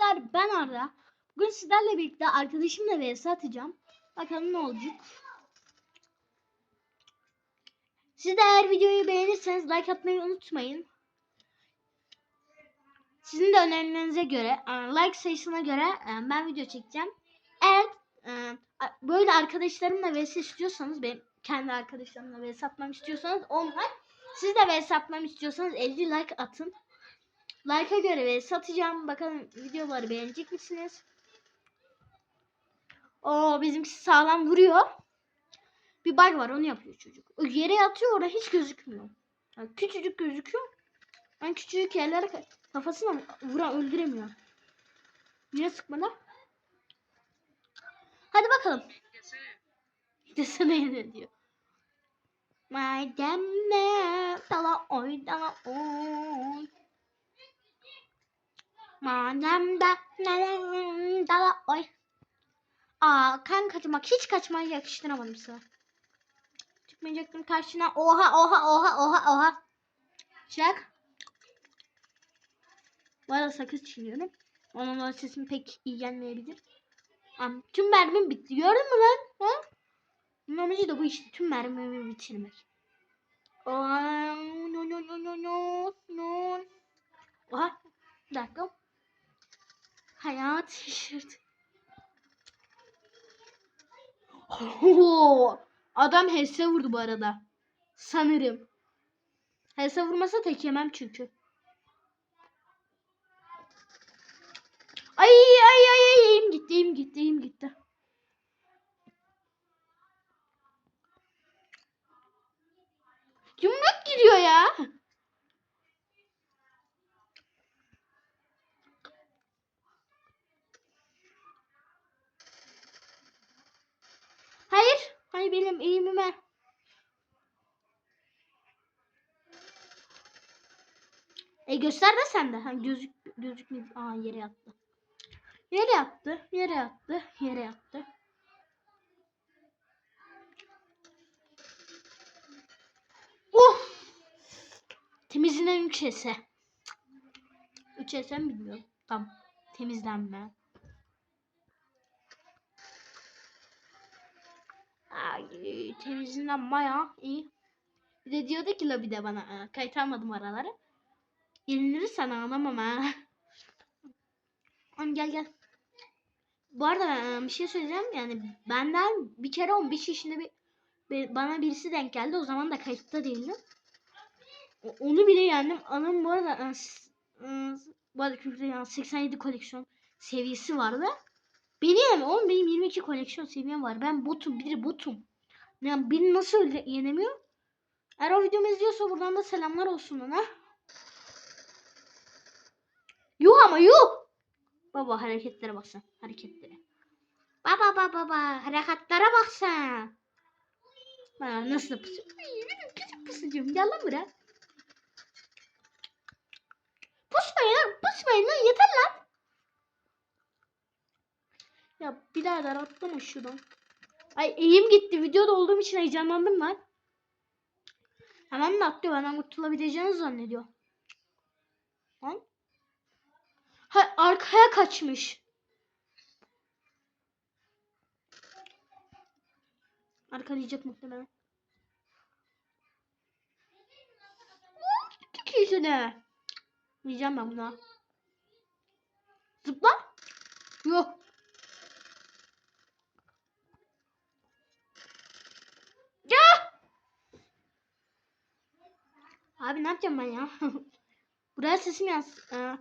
arkadaşlar ben Arda. Bugün sizlerle birlikte arkadaşımla vs atacağım. Bakalım ne olacak. Siz de eğer videoyu beğenirseniz like atmayı unutmayın. Sizin de önerilerinize göre, e, like sayısına göre e, ben video çekeceğim. Eğer e, böyle arkadaşlarımla vs istiyorsanız, benim kendi arkadaşlarımla vs atmam istiyorsanız 10 like. Siz de vs atmam istiyorsanız 50 like atın. Like'a göre ve satacağım. Bakalım videoları beğenecek misiniz? Oo bizimkisi sağlam vuruyor. Bir bug var onu yapıyor çocuk. O yere yatıyor orada hiç gözükmüyor. Yani küçücük gözüküyor. Ben küçücük yerlere ka- kafasına vuran öldüremiyor. Niye sıkmalar? Hadi bakalım. Desene ne diyor. Madem ne dala oy dala oy. Madem da ne dala oy. Aa kan kaçmak hiç kaçmayı yakıştıramadım sana. Çıkmayacaktım karşına. Oha oha oha oha oha. Çak. Bu arada sakız çiğniyorum. Onun o sesim pek iyi gelmeyebilir. Am, tüm mermim bitti. Gördün mü lan? Ha? Amacı da bu işte. Tüm mermimi bitirmek. Aa, no no no no no. Oha. Bir dakika. Hayat şaşırdı. Oo, Adam HS vurdu bu arada. Sanırım. HS vurmasa tek yemem çünkü. Ay ay ay ay eğim gitti eğim gitti eğim gitti. Yumruk gidiyor ya. Benim eğimime. E göster de sen de. Ha, gözük gözükmedi. Aa yere yattı. Yere yattı. Yere yattı. Yere yattı. Uf! Temizlenen 3 ese. 3 ese mi bilmiyorum. Tam temizlenme. Ay, temizliğinden bayağı iyi. Bir de diyordu ki lobide bana "Aa, kayıt almadım araları. Yenilir sana anlamam ha. Oğlum gel gel. Bu arada e, bir şey söyleyeceğim yani benden bir kere 15 yaşında bir, bir- bana birisi denk geldi. O zaman da kayıtta değildim. Onu bile yendim. Anam bu arada e, e, bu arada kültürde yani 87 koleksiyon seviyesi vardı. Beni yani oğlum benim 22 koleksiyon seviyem var. Ben botum. Biri botum. Yani beni nasıl yenemiyor? Eğer o videomu izliyorsa buradan da selamlar olsun ona. Yuh ama yuh. Baba hareketlere bak sen. Hareketlere. Baba baba baba hareketlere bak sen. Bana nasıl benim küçük pusucuğum. Gel lan buraya. Pusmayın lan. Pusmayın lan. Yeter lan. Ya birader atlama şuradan. Ay eğim gitti. Videoda olduğum için heyecanlandım lan. Hemen de atlıyor. Hemen kurtulabileceğini zannediyor. Lan. Ha, arkaya kaçmış. Arkalayacak muhtemelen. Yüzüne. Yiyeceğim ben buna. Zıpla. Yok. Abi ne yapacağım ben ya? Buraya sesim yans... Ee,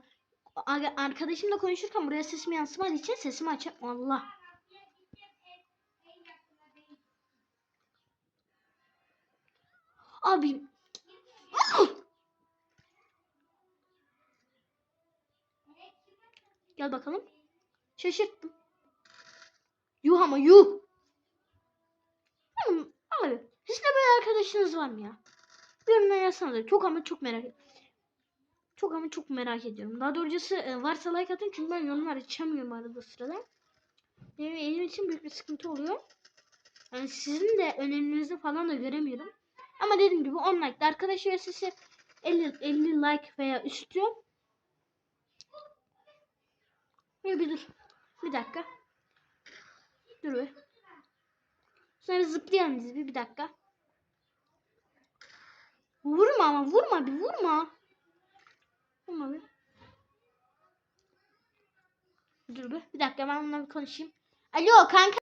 ar- arkadaşımla konuşurken buraya sesim yansımadığı için sesimi açayım. Allah. Abi. Gel bakalım. Şaşırttım. Yuh ama yuh. Oğlum, abi sizde böyle arkadaşınız var mı ya? Yorumlara yazsanıza. Çok ama çok merak. Çok ama çok merak ediyorum. Daha doğrusu e, varsa like atın çünkü ben yorumlar açamıyorum arada sırada. Benim elim için büyük bir sıkıntı oluyor. Yani sizin de önerinizi falan da göremiyorum. Ama dediğim gibi 10 like arkadaş sesi 50, 50 like veya üstü Bir, bir dur. Bir dakika. Dur bir. Sonra zıplayalım bir, bir dakika. Vurma ama vurma bir vurma. Vurma bir. Dur bir. Bir dakika ben onunla bir konuşayım. Alo kanka.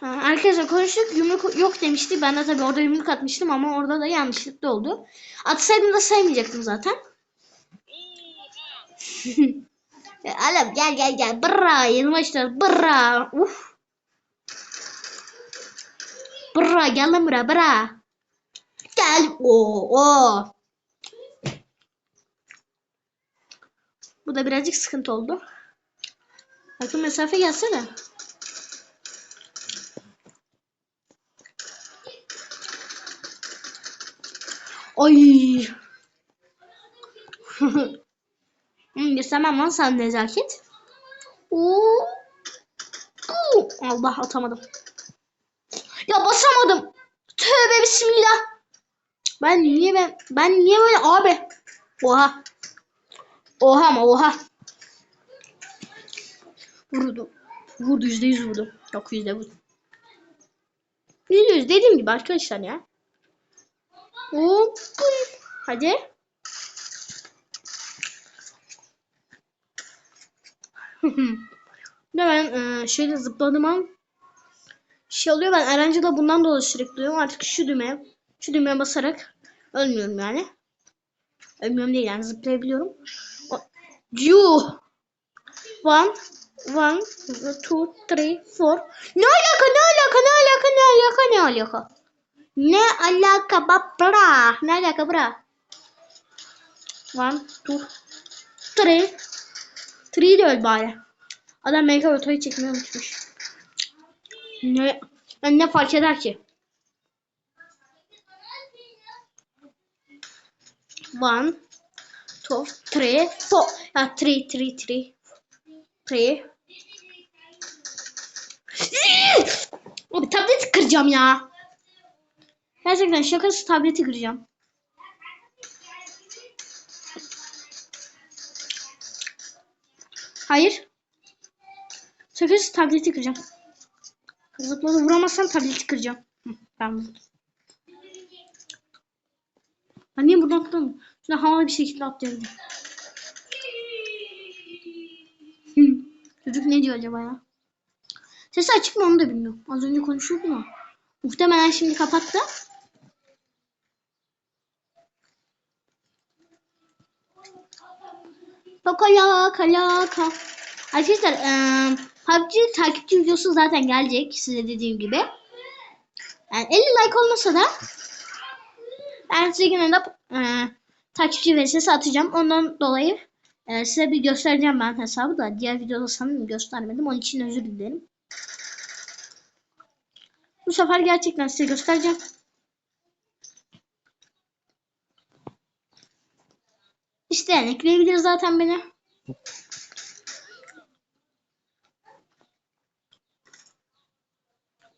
Ha, arkadaşlar konuştuk yumruk yok demişti. Ben de tabii orada yumruk atmıştım ama orada da yanlışlıkla oldu. Atsaydım da saymayacaktım zaten. Alem gel gel gel. Bırra yılmışlar. Bırra. Uf. Bırra gel lan buraya bırra. Gel. Oo, oo. Bu da birazcık sıkıntı oldu. Yakın mesafe gelsene. Ay. hmm, istemem lan sen nezaket. Oo. Oo. Allah atamadım. Ya basamadım. Tövbe bismillah. Ben niye ben ben niye böyle abi? Oha. Oha ama oha. Vurdu. Vurdu yüzde yüz vurdu. Yok yüzde vurdu. Yüzde yüz dediğim gibi arkadaşlar ya. Hop. Hadi. ne ben e, şöyle zıpladım an şey oluyor. Ben Erencil'de bundan dolayı sürekli duyuyorum. Artık şu düğmeye şu düğmeye basarak ölmüyorum yani. Ölmüyorum değil yani zıplayabiliyorum. Yuh. One one two three four. Ne alaka ne alaka ne alaka ne alaka ne alaka ne alaka bra ne alaka bra one two three. Three de öl bari. Adam mega otoyu çekmeyi unutmuş. Ne yani ne fark eder ki? One two three four. Ya three three three. Three. Abi tableti kıracağım ya. Gerçekten şakası tableti kıracağım. Hayır. Şakası tableti kıracağım. Zıpladı vuramazsam tableti kıracağım. Ben vurdum. Ben niye buradan atlamıyorum? Şuna havalı bir şekilde atlayabilirim. Hı. Çocuk ne diyor acaba ya? Sesi açık mı onu da bilmiyorum. Az önce konuşuyordum ama. Muhtemelen şimdi kapattı. Lokala kala ka. Arkadaşlar eee PUBG takipçi videosu zaten gelecek size dediğim gibi. Yani 50 like olmasa da ben size yine de eee takipçi vs atacağım. Ondan dolayı eee, size bir göstereceğim ben hesabı da. Diğer videoda sanırım göstermedim. Onun için özür dilerim. Bu sefer gerçekten size göstereceğim. İsteyen ekleyebilir zaten beni.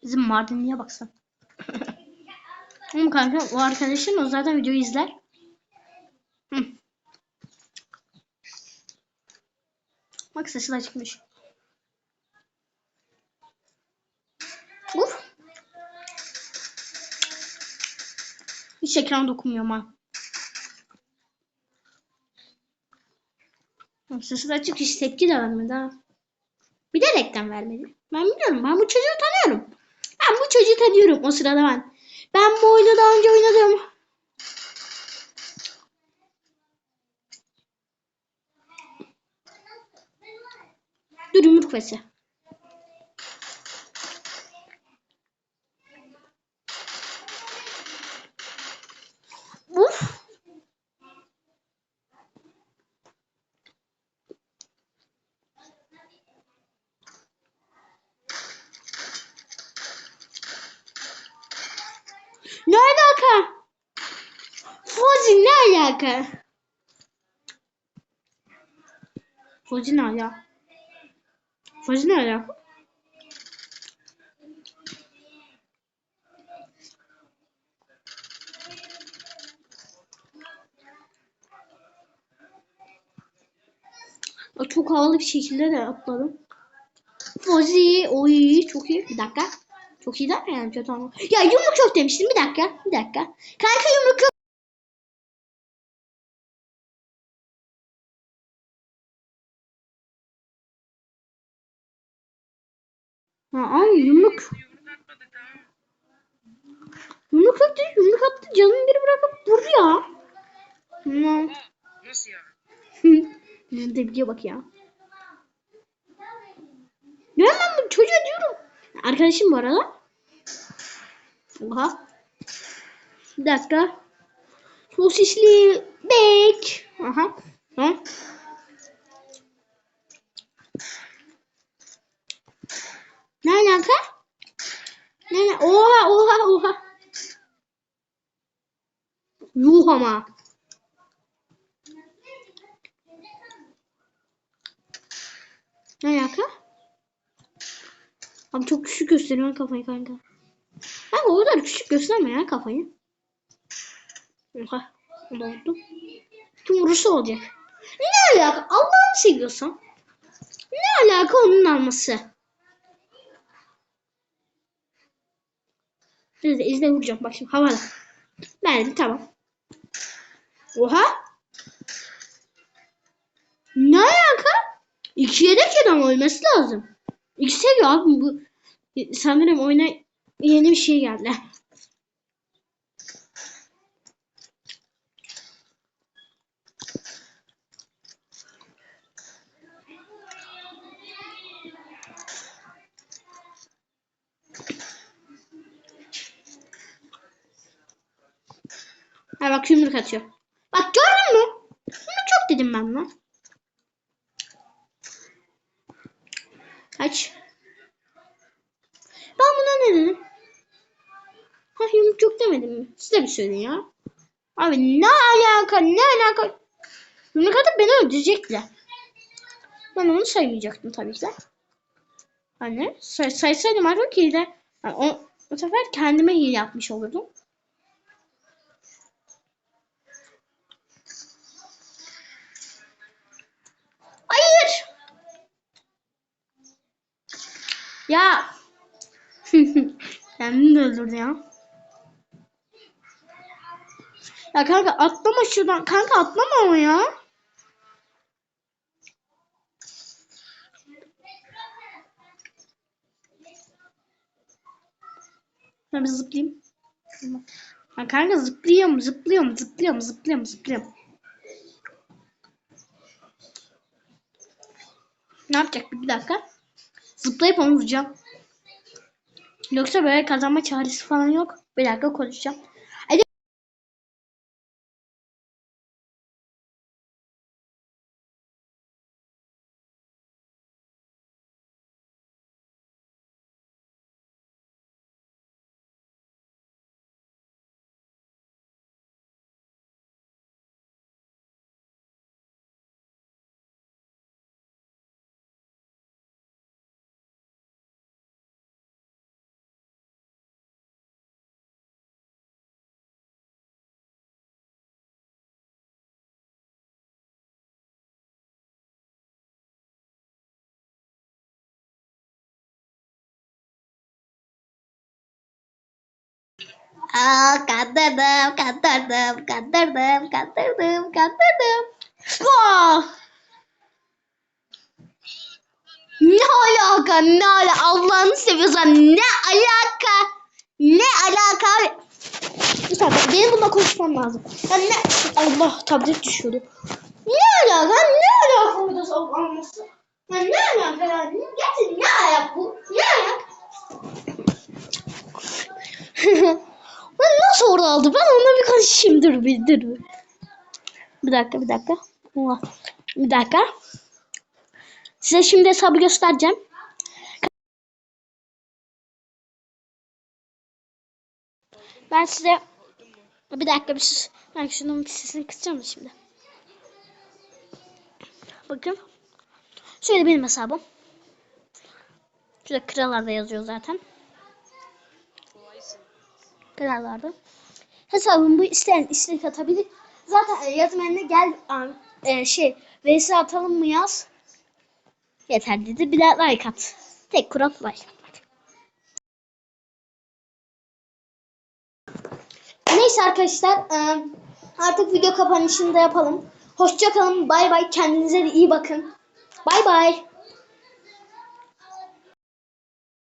Bizim Mardinli'ye baksan. Oğlum kanka o arkadaşım o zaten videoyu izler. Hı. Bak sesi de çıkmış. Uf. Hiç ekran dokunmuyorum ha. Sesi de açık hiç tepki de vermedi ha. Bilerekten vermedi. Ben biliyorum. Ben bu çocuğu tanıyorum. Ben bu çocuğu tanıyorum o sırada ben. Ben bu oyunu daha önce oynadım. Dur yumruk fesi. Uf. Ne alaka? Fozi ne alaka? Fozi ne alaka? O Çok havalı bir şekilde de atladım. Fozi, oy çok iyi. Bir dakika. Çok iyi değil mi yani kötü ama. Ya yumruk yok demiştim. Bir dakika. Bir dakika. Kanka yumruk yok. Ha, ay yumruk. Yumruk attı. Yumruk attı. Canını bir bırakıp vurdu ya. Tamam. Nasıl ya? Bizim de video bak ya. Ya ben bu çocuğa diyorum. Arkadaşım bu arada. Oha. Bir dakika. Sosisli bek. Aha. Ha. Ne alaka? Ne ne? Oha oha oha. Yuh ama. Ne alaka? Abi çok küçük gösteriyor kafayı kanka. Kanka o kadar küçük gösterme ya kafayı. Oha. Ne oldu? Tüm vuruşu olacak. Ne alaka? Allah'ını seviyorsan. Ne alaka onun alması? İzle, izle vuracağım. Bak şimdi havada. Verdim tamam. Oha. Ne alaka? İkiye de adam olması lazım. İki seviye abi bu. Sanırım oyuna yeni bir şey geldi. Ha bak yumruk atıyor. Dedim ben lan. Kaç. Ben buna ne dedim? Ha yumruk yok demedim mi? Siz de bir söyleyin ya. Abi ne alaka ne alaka? Yumruk atıp beni öldürecekler. Ben onu saymayacaktım tabii ki de. Hani say saysaydım artık hile. Yani o, o sefer kendime hile yapmış olurdum. Hayır. Ya. Kendini de öldürdü ya. Ya kanka atlama şuradan. Kanka atlama ama ya. Ben bir zıplayayım. Ya kanka zıplıyorum, zıplıyorum, zıplıyorum, zıplıyorum, zıplıyorum. Ne yapacak bir dakika? Zıplayıp onu vuracağım. Yoksa böyle kazanma çaresi falan yok. Bir dakika konuşacağım. Aa, kandırdım, kandırdım, kandırdım, kandırdım, kandırdım. Ne alaka ne alaka Allah'ını seviyorsan ne alaka? Ne alaka? Mustafa benim bununla konuşmam lazım. ya ne Allah tablet düşüyordu. ne alaka ne alaka? Burada savunması ya ne alaka gerçekten ne ayak bu? Ne ayak Orada aldı? Ben onunla bir konuşayım. Dur bir dur. bir. Dakika bir dakika. Bir dakika. Size şimdi hesabı göstereceğim. Ben size bir dakika bir sus. Ben şunun sesini kısacağım şimdi. Bakın. Şöyle benim hesabım. Şurada krallarda yazıyor zaten. Krallarda. Hesabım bu isteyen istek atabilir. Zaten e, yazmanına gel e, şey vs atalım mı yaz. Yeter dedi. Bir de like at. Tek kural like. Neyse arkadaşlar e, artık video kapanışını da yapalım. Hoşça kalın. Bay bay. Kendinize de iyi bakın. Bay bay.